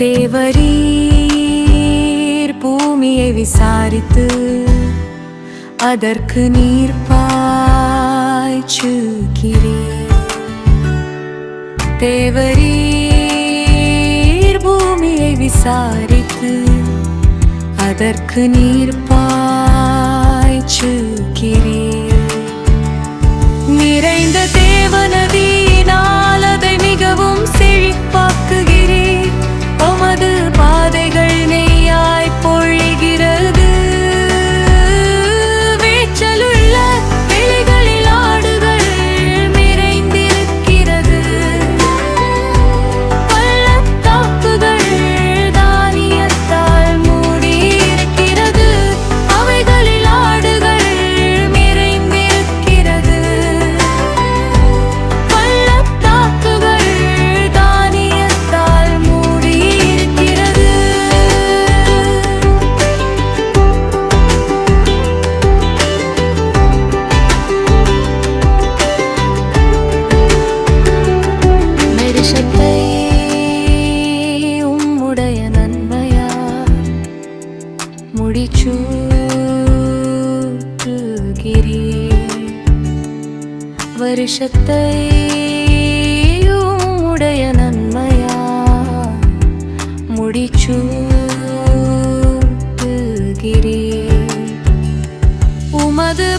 தேவரீர் பூமியை விசாரித்து அதற்கு நீர் பாய்ச்சுகிறீர். தேவரீர் பூமியை விசாரித்து அதற்கு நீர் பாய்ச்சுகிறீர். வருஷத்தையும் உடைய நன்மையா? முடிச்சூட்டுகிறே உமது